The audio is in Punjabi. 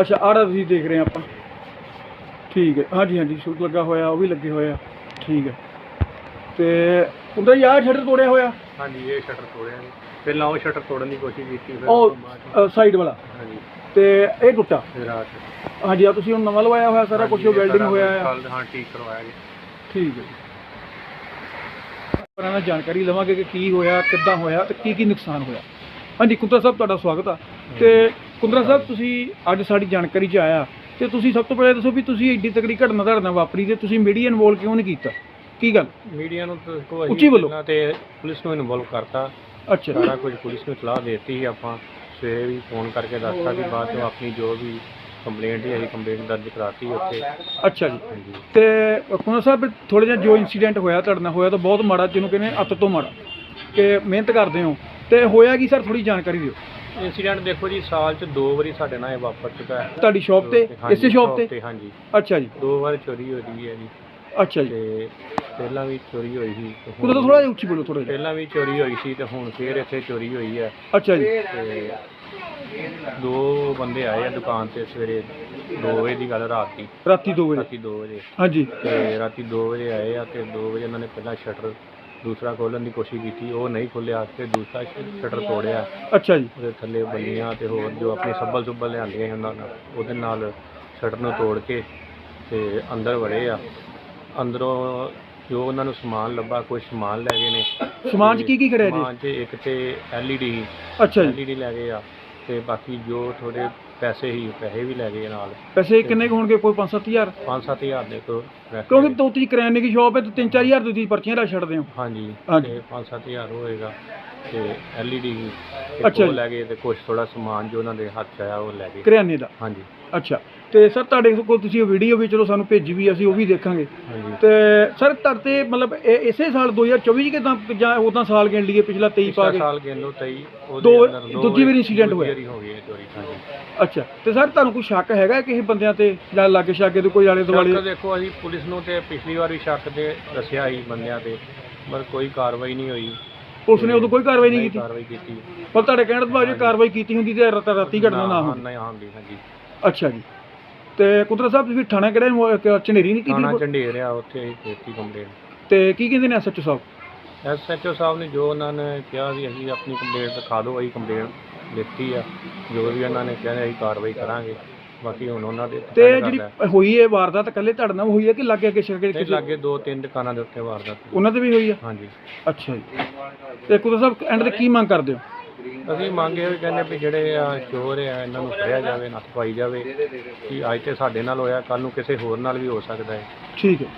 ਅੱਛਾ ਆੜਾ ਤੁਸੀਂ ਦੇਖ ਰਹੇ ਆ ਆਪਾਂ। ਠੀਕ ਹੈ। ਹਾਂਜੀ ਹਾਂਜੀ ਸ਼ੂਟ ਲੱਗਾ ਹੋਇਆ ਉਹ ਵੀ ਲੱਗੇ ਹੋਏ ਆ। ਠੀਕ ਹੈ। ਤੇ ਉਹਦਾ ਯਾਰ ਸ਼ਟਰ ਤੋੜਿਆ ਹੋਇਆ? ਹਾਂਜੀ ਇਹ ਸ਼ਟਰ ਤੋੜਿਆ ਜੀ। ਪਹਿਲਾਂ ਉਹ ਸ਼ਟਰ ਤੋੜਨ ਦੀ ਕੋਸ਼ਿਸ਼ ਕੀਤੀ ਫਿਰ ਉਹ ਸਾਈਡ ਵਾਲਾ? ਹਾਂਜੀ। ਤੇ ਇਹ ਟੁੱਟਾ? ਫਿਰ ਰਾਤ। ਹਾਂਜੀ ਆ ਤੁਸੀਂ ਹੁਣ ਨਵਾਂ ਲਵਾਇਆ ਹੋਇਆ ਸਾਰਾ ਕੁਝ ਵੈਲਡਿੰਗ ਹੋਇਆ ਆ। ਹਾਂ ਠੀਕ ਕਰਵਾਇਆ ਜੀ। ਠੀਕ ਹੈ ਪਰਾਂ ਨਾਲ ਜਾਣਕਾਰੀ ਲਵਾਂਗੇ ਕਿ ਕੀ ਹੋਇਆ ਕਿੱਦਾਂ ਹੋਇਆ ਤੇ ਕੀ ਕੀ ਨੁਕਸਾਨ ਹੋਇਆ। ਹਾਂਜੀ ਕੁੰਦਰਾ ਸਾਹਿਬ ਤੁਹਾਡਾ ਸਵਾਗਤ ਆ। ਤੇ ਕੁੰਦਰਾ ਸਾਹਿਬ ਤੁਸੀਂ ਅੱਜ ਸਾਡੀ ਜਾਣਕਾਰੀ 'ਚ ਆਇਆ ਤੇ ਤੁਸੀਂ ਸਭ ਤੋਂ ਪਹਿਲਾਂ ਦੱਸੋ ਵੀ ਤੁਸੀਂ ਏਡੀ ਤਕੜੀ ਘਟਨਾ ਤੁਹਾਡੇ ਨਾਲ ਵਾਪਰੀ ਤੇ ਤੁਸੀਂ ਮੀਡੀਆ ਇਨਵੋਲ ਕਿਉਂ ਨਹੀਂ ਕੀਤਾ? ਕੀ ਗੱਲ? ਮੀਡੀਆ ਨੂੰ ਤਾਂ ਕੋ ਉੱਚੀ ਬੋਲੋ। ਤੇ ਪੁਲਿਸ ਨੂੰ ਇਨਵੋਲਵ ਕਰਤਾ। ਅੱਛਾ। ਸਾਰਾ ਕੁਝ ਪੁਲਿਸ ਨੂੰ ਸਲਾਹ ਦੇਤੀ ਆਪਾਂ। ਸਵੇਰੇ ਵੀ ਫੋਨ ਕਰਕੇ ਦੱਸਤਾ ਕਿ ਬਾਅਦ ਚੋਂ ਆਪਣੀ ਜੋ ਵੀ ਕੰਪਲੇਂਟ ਹੈ ਅਸੀਂ ਕੰਪਲੇਂਟ ਦਰਜ ਕਰਾਤੀ ਉੱਥੇ। ਅੱਛਾ ਜੀ। ਹਾਂਜੀ। ਤੇ ਕੁੰਦਰਾ ਸਾਹਿਬ ਥੋੜਾ ਜਿਹਾ ਜੋ ਇਨਸੀਡੈਂਟ ਹੋਇਆ ਤੁਹਾਡੇ ਨਾਲ ਹੋਇਆ ਤਾਂ ਬਹੁਤ ਮਾੜਾ ਜਿਹਨੂੰ ਕਹਿੰਦੇ ਅੱਤ ਤੋਂ ਮਾੜਾ। ਕਿ ਮਿਹਨਤ ਕਰਦੇ ਹੋ। ਤੇ ਹੋਇਆ ਕੀ ਸਰ? ਥੋੜੀ ਜਾਣਕਾਰੀ ਦਿਓ। ਇਨਸੀਡੈਂਟ ਦੇਖੋ ਜੀ ਸਾਲ 'ਚ ਦੋ ਵਾਰੀ ਸਾਡੇ ਨਾਲ ਇਹ ਵਾਪਰ ਚੁੱਕਾ ਹੈ। ਤੁਹਾਡੀ ਸ਼ਾਪ ਤੇ? ਹਾਂਜੀ, ਇਸੇ ਸ਼ਾਪ ਤੇ? ਹਾਂਜੀ। ਅੱਛਾ ਜੀ। ਦੋ ਵਾਰ ਚੋਰੀ ਹੋਈ ਹੈ ਜੀ। ਅੱਛਾ ਜੀ। ਤੇ ਪਹਿਲਾਂ ਵੀ ਚੋਰੀ ਹੋਈ ਸੀ ਤੇ ਹੁਣ ਥੋੜਾ ਜਿਹਾ ਉੱਚੀ ਬੋਲੋ ਥੋੜਾ ਜਿਹਾ। ਪਹਿਲਾਂ ਵੀ ਚੋਰੀ ਹੋਈ ਸੀ ਤੇ ਹੁਣ ਫੇਰ ਇੱਥੇ ਚੋਰੀ ਹੋਈ ਹੈ। ਅੱਛਾ ਜੀ। ਤੇ ਦੋ ਬੰਦੇ ਆਏ ਆ ਦੁਕਾਨ ਤੇ ਸਵੇਰੇ 2 ਵਜੇ ਦੀ ਗੱਲ ਰਾਤ। ਦੀ ਰਾਤੀ 2 ਵਜੇ। ਰਾਤੀ 2 ਵਜੇ। ਹਾਂਜੀ। ਤੇ ਰਾਤੀ 2 ਵਜੇ ਆਏ ਆ ਤੇ 2 ਵਜੇ ਉਹਨਾਂ ਨੇ ਪਹਿਲਾਂ ਸ਼ਟਰ ਦੂਸਰਾ ਖੋਲਣ ਦੀ ਕੋਸ਼ਿਸ਼ ਕੀਤੀ ਉਹ ਨਹੀਂ ਖੁੱਲਿਆ ਤੇ ਦੂਸਰਾ ਸ਼ਟਰ ਤੋੜਿਆ। ਅੱਛਾ ਜੀ। ਉਹਦੇ ਥੱਲੇ ਬੰਨੀਆਂ ਤੇ ਹੋਰ ਜੋ ਆਪਣੀ ਸੱਬਲ ਸੁੱਬਲ ਲਿਆਂਦੀਆਂ ਸੀ ਉਹਨਾਂ ਨਾਲ ਉਹਦੇ ਨਾਲ ਸ਼ਟਰ ਨੂੰ ਤੋੜ ਕੇ ਤੇ ਅੰਦਰ ਵੜੇ ਆ। ਅੰਦਰੋਂ ਜੋ ਉਹਨਾਂ ਨੂੰ ਸਮਾਨ ਲੱਭਾ ਕੁਝ ਸਮਾਨ ਲੈ ਗਏ ਨੇ। ਸਮਾਨ 'ਚ ਕੀ ਕੀ ਖੜਿਆ ਜੀ? ਸਮਾਨ 'ਚ ਇੱਕ ਤੇ ਐਲਈਡੀ ਅੱਛਾ ਜੀ। ਐਲਈਡੀ ਲੈ ਗਏ ਆ ਤੇ ਬਾਕੀ ਜੋ ਥੋੜੇ ਪੈਸੇ ਹੀ ਪੈਸੇ ਵੀ ਲੈ ਗਏ ਨਾਲ। ਪੈਸੇ ਕਿੰਨੇ ਕੁ ਹੋਣਗੇ? ਕੋਈ 5-7000 5-7000 ਦੇ ਤੋਂ ਰਹਿ ਕਿਉਂਕਿ ਗਏ। ਦੋ ਤੁਸੀਂ ਕਰਿਆਨੇ ਦੀ ਸ਼ਾਪ ਹੈ ਤੇ 3-4000 ਦੀ ਤੁਸੀਂ ਪਰਚੀਆਂ ਰੱਖ ਛੱਡਦੇ ਹੋ। ਹਾਂਜੀ ਹਾਂਜੀ। ਤੇ 5-7000 ਹੋਏਗਾ। ਤੇ ਐਲਈਡੀ ਅੱਛਾ ਉਹ ਜੀ। ਲੈ ਗਏ ਤੇ ਕੁਝ ਥੋੜਾ ਸਮਾਨ ਜੋ ਉਹਨਾਂ ਦੇ ਹੱਥ 'ਚ ਆਇਆ ਉਹ ਲੈ ਗਏ। ਕਰਿਆਨੇ ਦਾ? ਹਾਂਜੀ। ਅੱਛਾ। ਤੇ ਸਰ ਤੁਹਾਡੇ ਕੋਲ ਤੁਸੀਂ ਉਹ ਵੀਡੀਓ ਵੀ ਚਲੋ ਸਾਨੂੰ ਭੇਜੀ ਵੀ ਅਸੀਂ ਉਹ ਵੀ ਦੇਖਾਂਗੇ। ਤੇ ਸਰ ਤੁਹਾਡੇ ਤੇ ਮਤਲਬ ਇਹ ਇਸੇ ਸਾਲ 2024 ਚ ਕਿਦਾਂ ਜਾਂ ਉਦਾਂ ਸਾਲ ਗਿਣ ਲਈਏ ਪਿਛਲਾ 23 ਪਾ ਕੇ? ਸਾਲ ਗੇਲੋ ਤਈ ਦੋ- ਦੂਜੀ ਵਾਰੀ incident ਹੋਇਆ। ਅੱਛਾ ਤੇ ਸਰ ਤੁਹਾਨੂੰ ਕੋਈ ਸ਼ੱਕ ਹੈਗਾ ਕਿਸੇ ਬੰਦਿਆਂ ਤੇ ਜਾਂ ਲਾਗੇ ਸ਼ਾਗੇ ਦੇ ਕੋਈ ਆਲੇ ਦੁਆਲੇ? ਸ਼ੱਕ ਦੇਖੋ ਅਸੀਂ ਪੁਲਿਸ ਨੂੰ ਤੇ ਪਿਛਲੀ ਵਾਰ ਵੀ ਸ਼ੱਕ ਤੇ ਦੱਸਿਆ ਸੀ ਬੰਦਿਆਂ ਤੇ ਪਰ ਕੋਈ ਕਾਰਵਾਈ ਨਹੀਂ ਹੋਈ। ਪੁਲਿਸ ਨੇ ਉਦੋਂ ਕੋਈ ਕਾਰਵਾਈ ਨਹੀਂ ਕੀਤੀ? ਕਾਰਵਾਈ ਕੀਤੀ। ਪਰ ਤੁਹਾਡੇ ਕਹਿਣ ਤੋਂ ਬਾਅਦ ਜੇ ਕਾਰਵਾਈ ਕੀਤੀ ਹੁੰਦੀ ਤੇ ਰਾਤ ਰਾਤੀ ਘਟਨਾ ਨਾ ਹੁੰਦੀ ਹਾਂਜੀ। ਅੱਛਾ ਜੀ। ਤੇ ਕੁਦਰਤ ਸਾਹਿਬ ਤੁਸੀਂ ਥਾਣਾ ਕਿਹੜੇ ਝਨੇਰੀ ਨਹੀਂ ਥਾਣਾ ਕੀਤੀ ਝੰਡੇਰ ਆ ਉੱਥੇ ਕੀਤੀ ਕੰਪਲੇਂਟ ਤੇ ਕੀ ਕਹਿੰਦੇ ਨੇ ਐਸਐਚਓ ਸਾਹਿਬ? ਐਸਐਚਓ ਸਾਹਿਬ ਨੇ ਜੋ ਉਹਨਾਂ ਨੇ ਕਿਹਾ ਵੀ ਅਸੀਂ ਆਪਣੀ ਕੰਪਲੇਂਟ ਦਿਖਾ ਦਿਓ ਅਸੀਂ ਕੰਪਲੇਂਟ ਲਿਖਤੀ ਆ। ਜੋ ਵੀ ਉਹਨਾਂ ਨੇ ਕਿਹਾ ਅਸੀਂ ਕਾਰਵਾਈ ਕਰਾਂਗੇ। ਬਾਕੀ ਹੁਣ ਉਹਨਾਂ ਦੇ ਤੇ depend ਜਿਹੜੀ ਕਰਦਾ ਹੈ। ਹੋਈ ਹੈ ਵਾਰਦਾਤ ਇਕੱਲੇ ਤੁਹਾਡੇ ਨਾਲ ਹੋਈ ਹੈ ਕਿ ਲਾਗੇ ਅੱਗੇ ਸ਼ੱਕੇ ਤੇ ਲਾਗੇ ਦੋ ਤਿੰਨ ਦੁਕਾਨਾਂ ਦੇ ਉੱਤੇ ਵਾਰਦਾਤ ਹੋਈ। ਉਹਨਾਂ ਤੇ ਵੀ ਹੋਈ ਹੈ ਹਾਂਜੀ। ਅੱਛਾ ਜੀ। ਤੇ ਕੁਦਰਤ ਸਾਹਿਬ ਐਂਡ ਤੇ ਕੀ ਮੰਗ ਕਰਦੇ ਹੋ? ਅਸੀਂ ਮੰਗੇ ਵੀ ਕਹਿੰਦੇ ਵੀ ਜਿਹੜੇ ਆ ਚੋਰ ਆ ਇਹਨਾਂ ਨੂੰ ਫੜਿਆ ਜਾਵੇ ਨੱਥ ਪਾਈ ਜਾਵੇ ਕਿ ਅੱਜ ਤੇ ਸਾਡੇ ਨਾਲ ਹੋਇਆ ਕੱਲ ਨੂੰ ਕਿਸੇ ਹੋਰ ਨਾਲ ਵੀ ਹੋ ਸਕਦਾ ਹੈ ਠੀਕ ਹੈ।